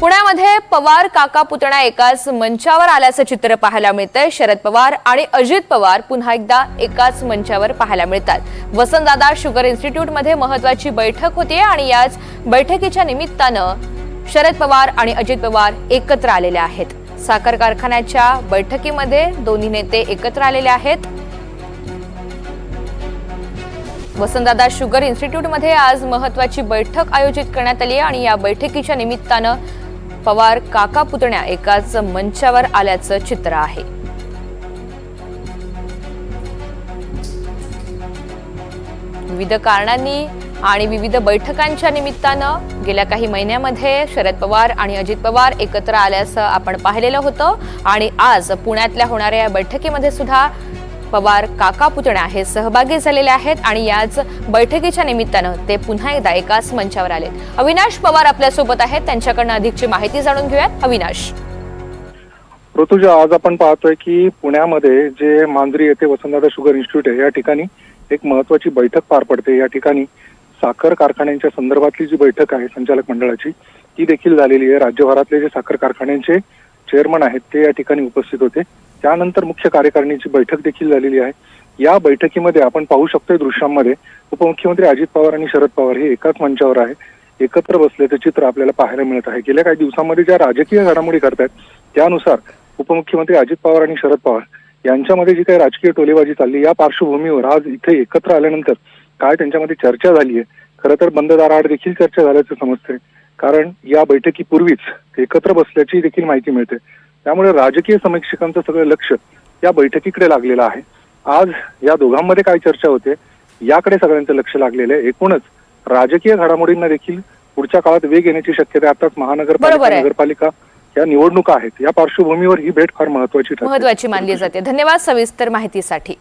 पुण्यामध्ये पवार काका पुतणा एकाच मंचावर आल्याचं चित्र पाहायला मिळतंय. शरद पवार आणि अजित पवार पुन्हा एकदा एकाच मंचावर पाहायला मिळतात. वसंतदादा शुगर इन्स्टिट्यूटमध्ये महत्वाची बैठक होतीये आणि याच बैठकीच्या निमित्तानं शरद पवार आणि अजित पवार एकत्र आलेले आहेत. साखर कारखान्याच्या बैठकीमध्ये दोन्ही नेते एकत्र आलेले आहेत. वसंतदादा शुगर इन्स्टिट्यूटमध्ये आज महत्वाची बैठक आयोजित करण्यात आली आहे आणि या बैठकीच्या निमित्तानं पवार काका पुतण्या एकाच मंचावर आल्याचं चित्र आहे. विविध कारणांनी आणि विविध बैठकांच्या निमित्तानं गेल्या काही महिन्यामध्ये शरद पवार आणि अजित पवार एकत्र आल्याचं आपण पाहिलेलं होतं. आणि आज पुण्यातल्या होणाऱ्या या बैठकीमध्ये सुद्धा पवार काका पुतण्या हे सहभागी झालेले आहेत आणि याच बैठकीच्या निमित्तानं ते पुन्हा एकदा एकाच मंचावर आले अविनाश पवार आपल्यासोबत आहेत. त्यांच्याकडनं अधिकची माहिती जाणून घेऊयात. अविनाश. ऋतुजा आज आपण पाहतोय की पुण्यामध्ये जे मांजरी येथे वसंतदादा शुगर इन्स्टिट्यूट आहे या ठिकाणी एक महत्वाची बैठक पार पडते. या ठिकाणी साखर कारखान्यांच्या संदर्भातली जी बैठक आहे संचालक मंडळाची ती देखील झालेली आहे. राज्यभरातले जे साखर कारखान्यांचे चेअरमन आहेत ते या ठिकाणी उपस्थित होते. त्यानंतर मुख्य कार्यकारिणीची बैठक देखील झालेली आहे. या बैठकीमध्ये आपण पाहू शकतोय दृश्यांमध्ये उपमुख्यमंत्री अजित पवार आणि शरद पवार हे एकाच मंचावर आहे एकत्र बसल्याचं चित्र आपल्याला पाहायला मिळत आहे. गेल्या काही दिवसांमध्ये ज्या राजकीय घडामोडी करतायत त्यानुसार उपमुख्यमंत्री अजित पवार आणि शरद पवार यांच्यामध्ये जी काही राजकीय टोलेबाजी चालली या पार्श्वभूमीवर आज इथे एकत्र आल्यानंतर काय त्यांच्यामध्ये चर्चा झाली आहे खरं तर बंद दाराआड देखील चर्चा झाल्याचं समजतंय. कारण या बैठकीपूर्वीच एकत्र बसल्याची देखील माहिती मिळते. त्यामुळे राजकीय समीक्षकांचं सगळं लक्ष या बैठकीकडे लागलेलं आहे. आज या दोघांमध्ये काय चर्चा होते याकडे सगळ्यांचं लक्ष लागलेलं आहे. एकूणच राजकीय घडामोडींना देखील पुढच्या काळात वेग येण्याची शक्यता बरोबर महानगरपालिका. नगरपालिका या निवडणुका आहेत. या पार्श्वभूमीवर ही भेट फार महत्वाची महत्वाची मानली जाते. धन्यवाद सविस्तर माहितीसाठी.